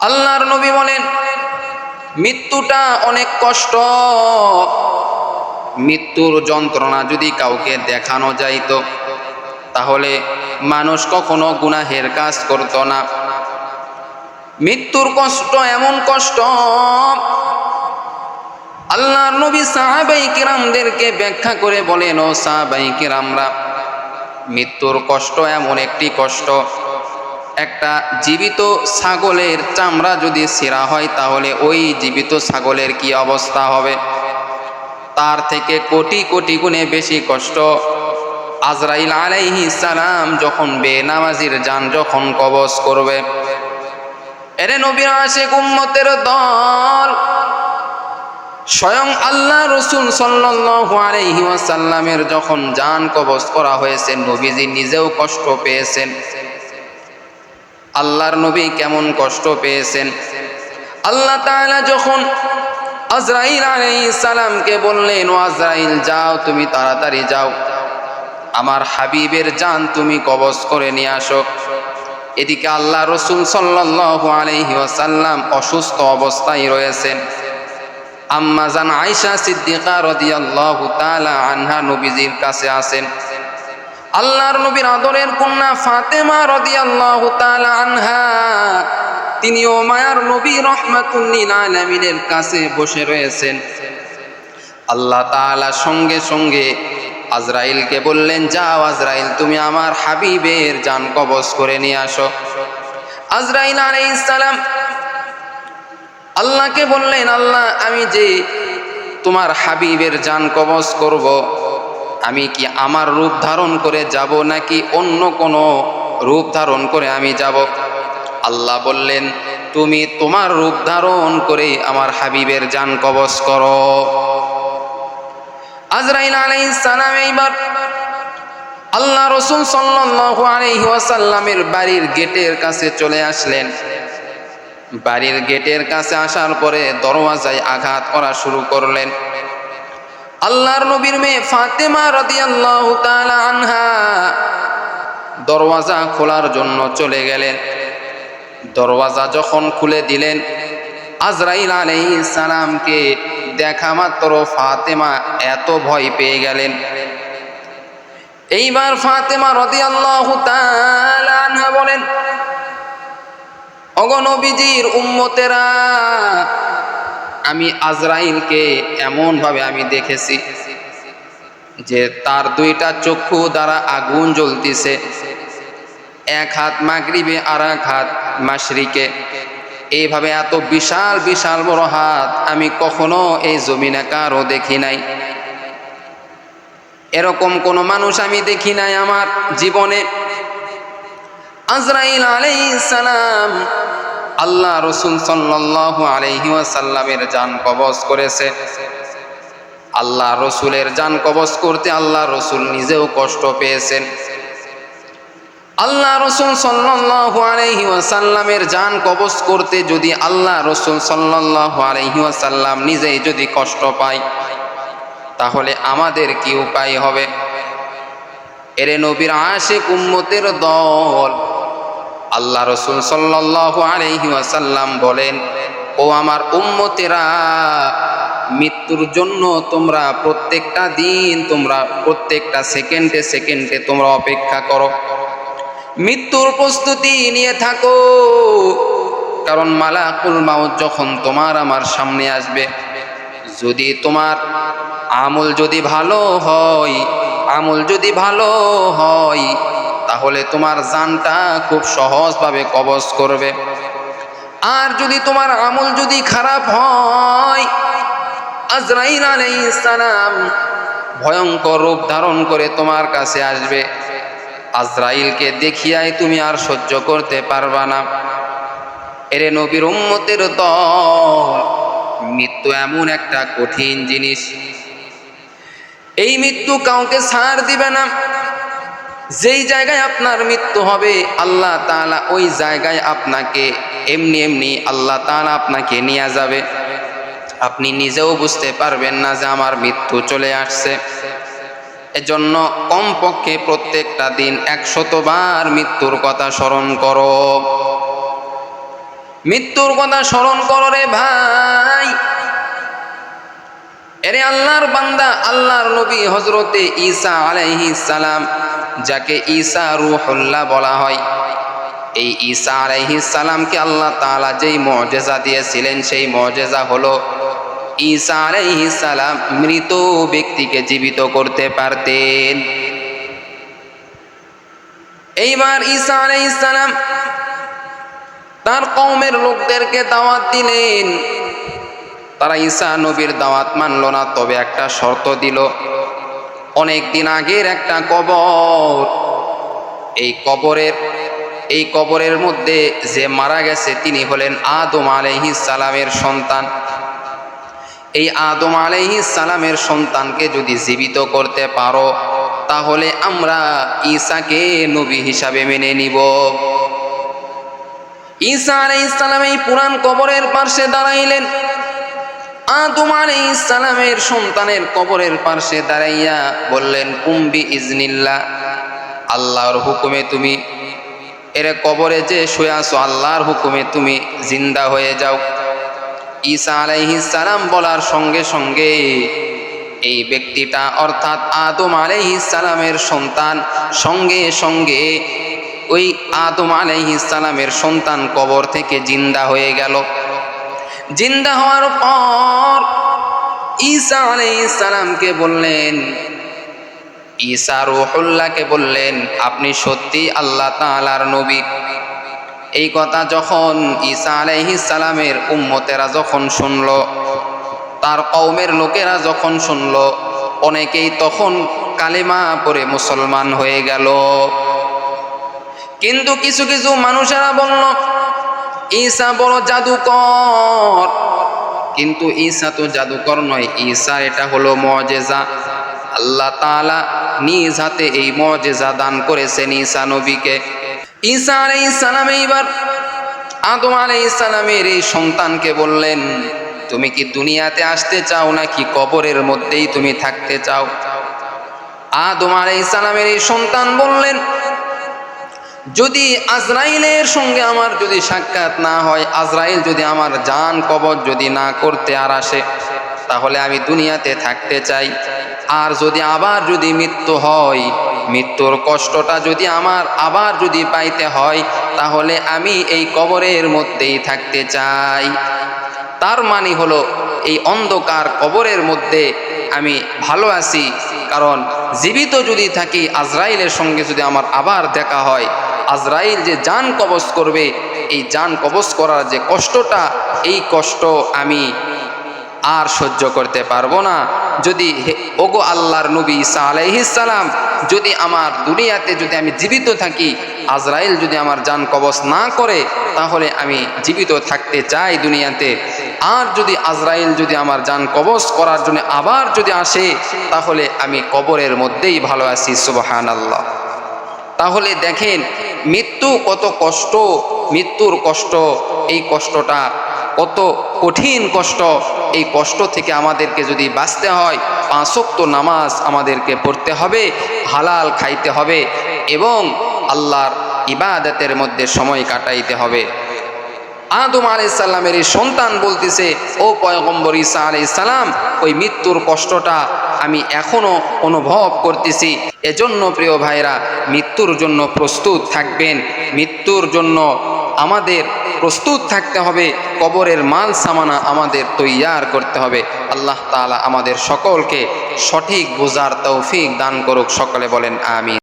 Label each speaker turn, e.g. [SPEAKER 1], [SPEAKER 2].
[SPEAKER 1] আল্লাহর নবী বলেন, মৃত্যুটা অনেক কষ্ট। মৃত্যুর যন্ত্রণা যদি কাউকে দেখানো যাইত, তাহলে মানুষ কখনো গুনাহের কাজ করত না। মৃত্যুর কষ্ট এমন কষ্ট। আল্লাহর নবী সাহাবাই কিরামদেরকে ব্যাখ্যা করে বলেন, ও সাহাবাই কিরামরা, মৃত্যুর কষ্ট এমন একটি কষ্ট। একটা জীবিত ছাগলের চামড়া যদি সেরা হয়, তাহলে ওই জীবিত ছাগলের কি অবস্থা হবে? তার থেকে কোটি কোটি গুণে বেশি কষ্ট। আজরাইল আলাইহি সালাম যখন বেনামাজির যান, যখন কবজ করবে, এরে নবীর আশেক উম্মতের দল, স্বয়ং আল্লাহ রসুল সাল্লাল্লাহু আলাইহি ওয়াসাল্লামের যখন যান কবজ করা হয়েছে, নবীজি নিজেও কষ্ট পেয়েছেন। আল্লাহর নবী কেমন কষ্ট পেয়েছেন। আল্লাহ তাআলা যখন আজরাইল সালামকে বললেন, ও আজরাইল, যাও, তুমি তাড়াতাড়ি যাও। আমার হাবিবের জান তুমি কবজ করে নিয়ে আসো। এদিকে আল্লাহ রসুল আলাইহি ওয়াসাল্লাম অসুস্থ অবস্থায় রয়েছেন। আম্মা জান আয়েশা সিদ্দিকা রাদিয়াল্লাহু তাআলা আনহা নবীজির কাছে আসেন। আল্লাহর নবীর আদরের কন্যা ফাতেমা রাদিয়াল্লাহু তাআলা আনহা তিনি ও মায়ার নবী রহমাতুল্লিল আলামিনের কাছে বসে রয়েছেন। আল্লাহ তাআলা সঙ্গে সঙ্গে আজরাইলকে বললেন, যাও আজরাইল, তুমি আমার হাবিবের জান কবজ করে নিয়ে আসো। আজরাইল আলাইহিস সালাম আল্লাহকে বললেন, আল্লাহ, আমি যে তোমার হাবিবের জান কবজ করব আমি কি আমার রূপ ধারণ করে যাব নাকি অন্য কোনো রূপ ধারণ করে আমি যাব? আল্লাহ বললেন, তুমি তোমার রূপ ধারণ করে আমার হাবিবের জান কবজ করো। আজরাইল আলাইহিস সালাম এইবার আল্লাহ রসুল সাল্লাল্লাহু আলাইহি ওয়াসাল্লামের বাড়ির গেটের কাছে চলে আসলেন। বাড়ির গেটের কাছে আসার পরে দরওয়াজায় আঘাত করা শুরু করলেন। আল্লাহর নবীর মেয়ে ফাতেমা রাদিয়াল্লাহু তাআলা আনহা দরওয়াজা খোলার জন্য চলে গেলেন। দরওয়াজা যখন খুলে দিলেন, আজরাইল আলাইহিস সালামকে দেখা মাত্র ফাতেমা এত ভয় পেয়ে গেলেন। এইবার ফাতেমা তাআলা আনহা বলেন অগণবিজির উম্মতেরা আমি আজরাইলকে এমনভাবে আমি দেখেছি যে তার দুইটা চক্ষু দ্বারা আগুন জ্বলতিছে। এক হাত মাগরিবে আর এক হাত মাসরিকে এইভাবে এত বিশাল বিশাল বড় হাত আমি কখনো এই জমিনে কারও দেখি নাই। এরকম কোনো মানুষ আমি দেখি নাই আমার জীবনে। আজরাইল আলাইহিস সালাম আল্লাহ রসুল সাল্লাল্লাহু আলাইহি ওয়াসাল্লামের জান কবজ করেছে। আল্লাহ রসুলের জান কবজ করতে আল্লাহ রসুল নিজেও কষ্ট পেয়েছেন। আল্লাহ রসুল সাল্লাল্লাহু আলাইহি ওয়াসাল্লামের জান কবজ করতে যদি আল্লাহ রসুল সাল্লাল্লাহু আলাইহি ওয়াসাল্লাম নিজেই যদি কষ্ট পায়, তাহলে আমাদের কি উপায় হবে? এরে নবীর আশেক উম্মতের দল আল্লাহ রসুল ওয়াসাল্লাম বলেন, ও আমার উম্মতেরা, মৃত্যুর জন্য তোমরা প্রত্যেকটা দিন, তোমরা প্রত্যেকটা সেকেন্ডে সেকেন্ডে তোমরা অপেক্ষা করো। মৃত্যুর প্রস্তুতি নিয়ে থাকো, কারণ মালাকুল মাউত যখন তোমার আমার সামনে আসবে, যদি তোমার আমল যদি ভালো হয়, আমল যদি ভালো হয় তাহলে তোমার জানটা খুব সহজভাবে কবজ করবে। আর যদি তোমার আমল যদি খারাপ হয়, আজরাইল ভয়ঙ্কর রূপ ধারণ করে তোমার কাছে আসবে। আজরাইলকে দেখিয়াই তুমি আর সহ্য করতে পারবা না। এরে নবীর উম্মতের দল, মৃত্যু এমন একটা কঠিন জিনিস। এই মৃত্যু কাউকে ছাড় দিবে না। যেই জায়গায় আপনার মৃত্যু হবে, আল্লাহ তালা ওই জায়গায় আপনাকে এমনি এমনি আল্লাহ তালা আপনাকে নিয়ে যাবে। আপনি নিজেও বুঝতে পারবেন না যে আমার মৃত্যু চলে আসছে। এজন্য কমপক্ষে প্রত্যেকটা দিন একশতবার মৃত্যুর কথা স্মরণ করো। মৃত্যুর কথা স্মরণ করো রে ভাই। এরে আল্লাহর বান্দা, আল্লাহর নবী হজরতে ঈসা আলাইহি সালাম, যাকে ঈসা রুহুল্লাহ বলা হয়। এই ঈসা আলাইহি সালামকে আল্লাহ তাআলা যেই মজেজা দিয়েছিলেন, সেই মজেজা হলো ঈসা আলাইহি সালাম মৃত ব্যক্তিকে জীবিত করতে পারতেন। এইবার ঈসা আলাইহিস সালাম তার কওমের লোকদেরকে দাওয়াত দিলেন। তারা ঈসা নবীর দাওয়াত মানল না, তবে একটা শর্ত দিল। অনেক দিন আগের একটা কবর। এই কবরের এই কবরের মধ্যে যে মারা গেছে, তিনি হলেন আদম আলাইহিস সালামের সন্তান। এই আদম আলাইহিস সালামের সন্তানকে যদি জীবিত করতে পারো, তাহলে আমরা ঈসাকে নবী হিসাবে মেনে নিব। ঈসা আলাইহিস সালাম এই পুরান কবরের পাশে দাঁড়াইলেন। আদম সালামের সন্তানের কবরের পাশে দাঁড়াইয়া বললেন কুম্বি ইজনিল্লাহ আল্লাহর হুকুমে তুমি এর কবরে যে শুয়ে আছো, আল্লাহর হুকুমে তুমি জিন্দা হয়ে যাও। ঈসা আলাইহিস সালাম বলার সঙ্গে সঙ্গে এই ব্যক্তিটা, অর্থাৎ আদম আলাইহিস সালামের সন্তান, সঙ্গে সঙ্গে ওই আদম আলাইহিস সালামের সন্তান কবর থেকে জিন্দা হয়ে গেল। জিন্দা হওয়ার পর ঈসা সালামকে বললেন, ঈসা রুহুল্লাহকে বললেন, আপনি সত্যি আল্লাহ তাআলার নবী। এই কথা যখন ঈসা সালামের উম্মতেরা যখন শুনল, তার কওমের লোকেরা যখন শুনল, অনেকেই তখন কালেমা পড়ে মুসলমান হয়ে গেল। কিন্তু কিছু কিছু মানুষেরা বলল ঈসা বড় জাদুকর। কিন্তু ঈসা তো জাদুকর নয়, ঈসা এটা হলো মজেজা। আল্লাহ তাআলা নিজ হাতে এই মজেজা দান করেছেন ঈসা নবীকে। ঈসা আলাইহিস সালাম এইবার আদম আলাইহিস সালামের এই সন্তানকে বললেন, তুমি কি দুনিয়াতে আসতে চাও নাকি কবরের মধ্যেই তুমি থাকতে চাও? আদম আলাইহিস সালামের এই সন্তান বললেন যদি আজরাইলের সঙ্গে আমার যদি সাক্ষাৎ না হয়, আজরাইল যদি আমার জান কবর যদি না করতে আর আসে, তাহলে আমি দুনিয়াতে থাকতে চাই। আর যদি আবার যদি মৃত্যু হয়, মৃত্যুর কষ্টটা যদি আমার আবার যদি পাইতে হয়, তাহলে আমি এই কবরের মধ্যেই থাকতে চাই। তার মানে হলো, এই অন্ধকার কবরের মধ্যে আমি ভালো আছি, কারণ জীবিত যদি থাকি, আজরাইলের সঙ্গে যদি আমার আবার দেখা হয় আজরাইল যে যান কবজ করবে, এই যান কবজ করার যে কষ্টটা, এই কষ্ট আমি আর সহ্য করতে পারব না। যদি ওগো আল্লাহর নবী ঈসা আলাইহিস সালাম, যদি আমার দুনিয়াতে যদি আমি জীবিত থাকি, আজরাইল যদি আমার যান কবজ না করে, তাহলে আমি জীবিত থাকতে চাই দুনিয়াতে। আর যদি আজরাইল যদি আমার যান কবজ করার জন্য আবার যদি আসে, তাহলে আমি কবরের মধ্যেই ভালো আছি সুবহান আল্লাহ তাহলে দেখেন মৃত্যু কত কষ্ট, মৃত্যুর কষ্ট, এই কষ্টটা কত কঠিন কষ্ট, এই কষ্ট থেকে আমাদেরকে যদি বাঁচতে হয় পাঁচক্ত নামাজ আমাদেরকে পড়তে হবে, হালাল খাইতে হবে এবং আল্লাহর ইবাদতের মধ্যে সময় কাটাইতে হবে। আদম আলাইসাল্লামের এই সন্তান বলতেছে, ও পয়গম্বর ঈসা আলাইসাল্লাম ওই মৃত্যুর কষ্টটা আমি এখনও অনুভব করতেছি। এজন্য প্রিয় ভাইরা মৃত্যুর জন্য প্রস্তুত থাকবেন। মৃত্যুর জন্য আমাদের প্রস্তুত থাকতে হবে। কবরের মাল সামানা আমাদের তৈয়ার করতে হবে। আল্লাহ তাআলা আমাদের সকলকে সঠিক বোঝার তৌফিক দান করুক। সকলে বলেন আমি